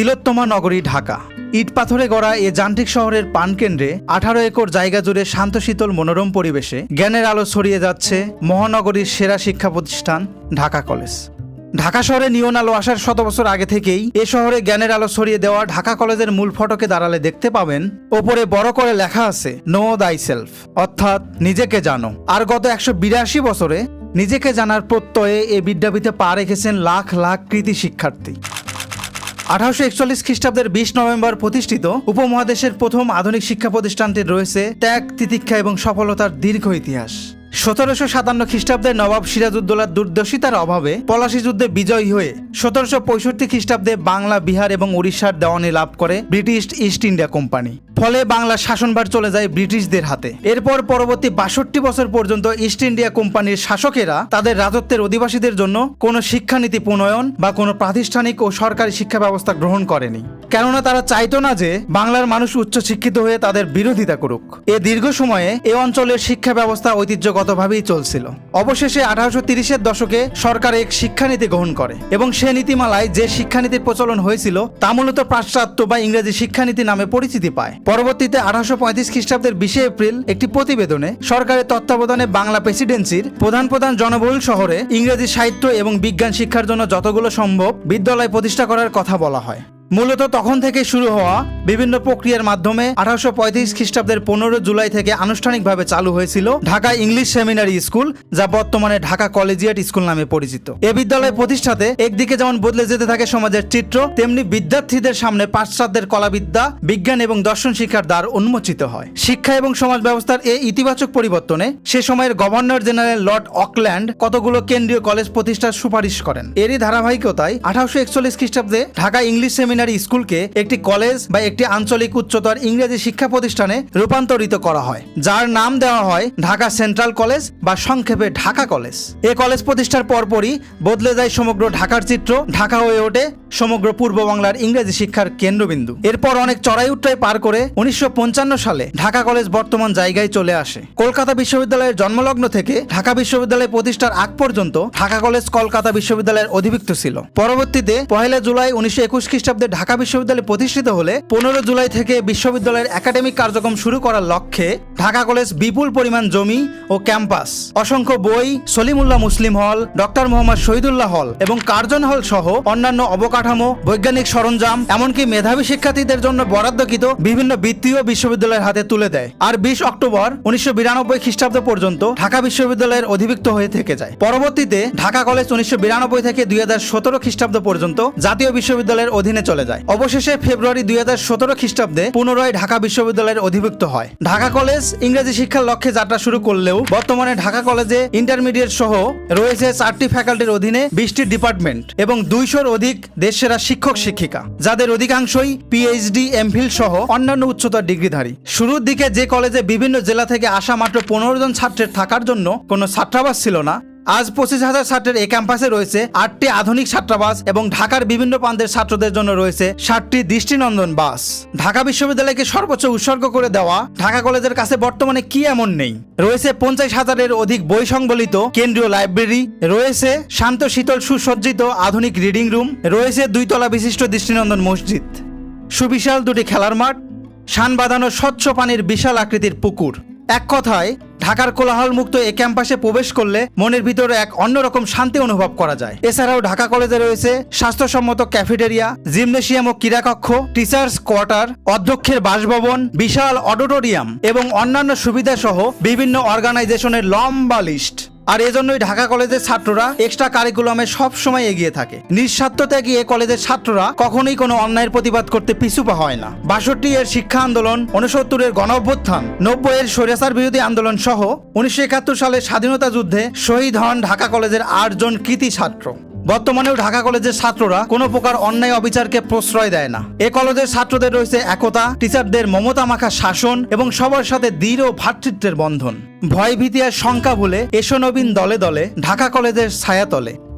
তিলোত্তমা নগরী, ঢাকা। ইট পাথরে গড়া এ যান্ত্রিক শহরের পানকেন্দ্রে আঠারো একর জায়গা জুড়ে শান্তশীতল মনোরম পরিবেশে জ্ঞানের আলো ছড়িয়ে যাচ্ছে মহানগরীর সেরা শিক্ষা প্রতিষ্ঠান, ঢাকা কলেজ। ঢাকা শহরে নিয়ন আলো আসার শত বছর আগে থেকেই এ শহরে জ্ঞানের আলো ছড়িয়ে দেওয়া ঢাকা কলেজের মূল ফটকে দাঁড়ালে দেখতে পাবেন, ওপরে বড় করে লেখা আছে নো দাই সেলফ অর্থাৎ নিজেকে জানো। আর গত একশো বিরাশি বছরে নিজেকে জানার প্রত্যয়ে এ বিদ্যাপীঠে পা রেখেছেন লাখ লাখ কৃতি শিক্ষার্থী। আঠারোশো একচল্লিশ খ্রিস্টাব্দের বিশ নভেম্বর প্রতিষ্ঠিত উপমহাদেশের প্রথম আধুনিক শিক্ষা প্রতিষ্ঠানটির রয়েছে ত্যাগ, তিতিক্ষা এবং সফলতার দীর্ঘ ইতিহাস। সতেরোশো সাতান্ন খ্রিস্টাব্দে নবাব সিরাজউদ্দৌলার দুর্দশিতার অভাবে পলাশী যুদ্ধে বিজয়ী হয়ে সতেরোশো পঁয়ষট্টি খ্রিস্টাব্দে বাংলা, বিহার এবং উড়িষ্যার দেওয়ানি লাভ করে ব্রিটিশ ইস্ট ইন্ডিয়া কোম্পানি। ফলে বাংলার শাসনভার চলে যায় ব্রিটিশদের হাতে। এরপর পরবর্তী বাষট্টি বছর পর্যন্ত ইস্ট ইন্ডিয়া কোম্পানির শাসকেরা তাদের রাজত্বের অধিবাসীদের জন্য কোনো শিক্ষানীতি প্রণয়ন বা কোনো প্রাতিষ্ঠানিক ও সরকারি শিক্ষা ব্যবস্থা গ্রহণ করেনি। কেননা তারা চাইতো না যে বাংলার মানুষ উচ্চ শিক্ষিত হয়ে তাদের বিরোধিতা করুক। এ দীর্ঘ সময়ে এ অঞ্চলের শিক্ষা ব্যবস্থা ঐতিহ্যগতভাবেই চলছিল। অবশেষে আঠারোশো তিরিশের দশকে সরকার এক শিক্ষানীতি গ্রহণ করে এবং সে নীতিমালায় যে শিক্ষানীতির প্রচলন হয়েছিল তা মূলত পাশ্চাত্য বা ইংরেজি শিক্ষানীতি নামে পরিচিতি পায়। পরবর্তীতে আঠারোশো পঁয়ত্রিশ খ্রিস্টাব্দের বিশে এপ্রিল একটি প্রতিবেদনে সরকারের তত্ত্বাবধানে বাংলা প্রেসিডেন্সির প্রধান প্রধান জনবহুল শহরে ইংরেজি সাহিত্য এবং বিজ্ঞান শিক্ষার জন্য যতগুলো সম্ভব বিদ্যালয় প্রতিষ্ঠা করার কথা বলা হয়। মূলত তখন থেকে শুরু হওয়া বিভিন্ন প্রক্রিয়ার মাধ্যমে আঠারোশো পঁয়ত্রিশ খ্রিস্টাব্দের পনেরো জুলাই থেকে আনুষ্ঠানিকভাবে চালু হয়েছিল ঢাকা ইংলিশ সেমিনারি স্কুল, যা বর্তমানে ঢাকা কলেজিয়েট স্কুল নামে পরিচিত। এ বিদ্যালয় প্রতিষ্ঠাতে একদিকে যেমন বদলে যেতে থাকে সমাজের চিত্র, তেমনি বিদ্যার্থীদের সামনে পাশ্চাত্যের কলাবিদ্যা, বিজ্ঞান এবং দর্শন শিক্ষার দ্বার উন্মোচিত হয়। শিক্ষা এবং সমাজ ব্যবস্থার এই ইতিবাচক পরিবর্তনে সে সময়ের গভর্নর জেনারেল লর্ড অকল্যান্ড কতগুলো কেন্দ্রীয় কলেজ প্রতিষ্ঠার সুপারিশ করেন। এরই ধারাবাহিকতায় আঠারোশো একচল্লিশ খ্রিস্টাব্দে ঢাকা ইংলিশ সেমিনারি স্কুলকে একটি কলেজ বা একটি আঞ্চলিক উচ্চতর ইংরেজি শিক্ষা প্রতিষ্ঠানে রূপান্তরিত করা হয়, যার নাম দেওয়া হয় ঢাকা সেন্ট্রাল কলেজ বা সংক্ষেপে ঢাকা কলেজ। এ কলেজ প্রতিষ্ঠার পরপরই বদলে যায় সমগ্র ঢাকার চিত্র, ঢাকা হয়ে ওঠে সমগ্র পূর্ব বাংলার ইংরেজি শিক্ষার কেন্দ্রবিন্দু। এরপর অনেক চড়াই উত্তরাই পার করে উনিশশো পঞ্চান্ন সালে ঢাকা কলেজ বর্তমান জায়গায় চলে আসে। কলকাতা বিশ্ববিদ্যালয়ের জন্মলগ্ন থেকে ঢাকা বিশ্ববিদ্যালয় প্রতিষ্ঠার আগ পর্যন্ত ঢাকা কলেজ কলকাতা বিশ্ববিদ্যালয়ের অধিভুক্ত ছিল। পরবর্তীতে পহেলা জুলাই উনিশশো একুশ খ্রিস্টাব্দে ঢাকা বিশ্ববিদ্যালয় প্রতিষ্ঠিত হলে পনেরো জুলাই থেকে বিশ্ববিদ্যালয়ের একাডেমিক কার্যক্রম শুরু করার লক্ষ্যে ঢাকা কলেজ বিপুল পরিমাণ জমি ও ক্যাম্পাস, অসংখ্য বই, সলিমুল্লাহ মুসলিম হল, ডক্টর মোহাম্মদ শহীদুল্লাহ হল এবং কার্জন হল সহ অন্যান্য অবকাঠামো, বৈজ্ঞানিক সরঞ্জাম, এমনকি মেধাবী শিক্ষার্থীদের জন্য বরাদ্দকৃত বিভিন্ন বৃত্তিও বিশ্ববিদ্যালয়ের হাতে তুলে দেয়। আর বিশ অক্টোবর উনিশশো বিরানব্বই খ্রিস্টাব্দ পর্যন্ত ঢাকা বিশ্ববিদ্যালয়ের অধিভুক্ত হয়ে থেকে যায়। পরবর্তীতে ঢাকা কলেজ উনিশশো বিরানব্বই থেকে দুই হাজার সতেরো খ্রিস্টাব্দ পর্যন্ত জাতীয় বিশ্ববিদ্যালয়ের অধীনে চলে যায়। অবশেষে ফেব্রুয়ারি দুই হাজার সতেরো খ্রিস্টাব্দে পুনরায় ঢাকা বিশ্ববিদ্যালয়ের অধিভুক্ত হয়। ঢাকা কলেজ ইংরেজি শিক্ষার লক্ষ্যে যাত্রা শুরু করলেও বর্তমানে ঢাকা কলেজে ইন্টারমিডিয়েট সহ রয়েছে চারটি ফ্যাকাল্টির অধীনে বিশটি ডিপার্টমেন্ট এবং দুইশোর অধিক দেশসেরা শিক্ষক শিক্ষিকা, যাদের অধিকাংশই পিএইচডি এমফিল সহ অন্যান্য উচ্চতর ডিগ্রিধারী। শুরুর দিকে যে কলেজে বিভিন্ন জেলা থেকে আসা মাত্র পনেরো জন ছাত্রের থাকার জন্য কোনো ছাত্রাবাস ছিল না আজ পঁচিশ হাজার ছাত্রের এই ক্যাম্পাসে রয়েছে আটটি আধুনিক ছাত্রাবাস এবং ঢাকার বিভিন্ন প্রান্তের ছাত্রদের জন্য রয়েছে ষাটটি দৃষ্টিনন্দন বাস। ঢাকা বিশ্ববিদ্যালয়কে সর্বোচ্চ উৎসর্গ করে দেওয়া ঢাকা কলেজের কাছে বর্তমানে কি এমন নেই? রয়েছে পঞ্চাশ হাজারের অধিক বই সংবলিত কেন্দ্রীয় লাইব্রেরি, রয়েছে শান্ত, শীতল, সুসজ্জিত আধুনিক রিডিং রুম, রয়েছে দুইতলা বিশিষ্ট দৃষ্টিনন্দন মসজিদ। সুবিশাল দুটি খেলার মাঠ, শান বাঁধানো স্বচ্ছ পানির বিশাল আকৃতির পুকুর। এক কথায় ঢাকার কোলাহল মুক্ত এ ক্যাম্পাসে প্রবেশ করলে মনের ভিতরে এক অন্যরকম শান্তি অনুভব করা যায়। এছাড়াও ঢাকা কলেজে রয়েছে স্বাস্থ্যসম্মত ক্যাফেটেরিয়া, জিমনেশিয়াম ও ক্রীড়াকক্ষ, টিচার্স কোয়ার্টার, অধ্যক্ষের বাসভবন, বিশাল অডিটোরিয়াম এবং অন্যান্য সুবিধা সহ বিভিন্ন অর্গানাইজেশনের লম্বা লিস্ট। আর এজন্যই ঢাকা কলেজের ছাত্ররা এক্সট্রা কারিকুলামে সব সময় এগিয়ে থাকে। নিঃস্বার্থ ত্যাগী এ কলেজের ছাত্ররা কখনোই কোনো অন্যায়ের প্রতিবাদ করতে পিছুপা হয় না। বাষট্টি এর শিক্ষা আন্দোলন উনসত্তরের গণ অভ্যুত্থান নব্বই এর স্বৈরাচার বিরোধী আন্দোলন সহ উনিশশো একাত্তর সালের স্বাধীনতা যুদ্ধে শহীদ হন ঢাকা কলেজের আটজন কৃতি ছাত্র। বর্তমানেও ঢাকা কলেজের ছাত্ররা কোনো প্রকার অন্যায় অবিচারকে প্রশ্রয় দেয় না। এ কলেজের ছাত্রদের রয়েছে একতা, টিচারদের মমতা মাখা শাসন এবং সবার সাথে দৃঢ় ভ্রাতৃত্বের বন্ধন। ভয় ভীতি আর শঙ্কা ভুলে এসো নবীন দলে দলে ঢাকা কলেজের ছায়াতলে।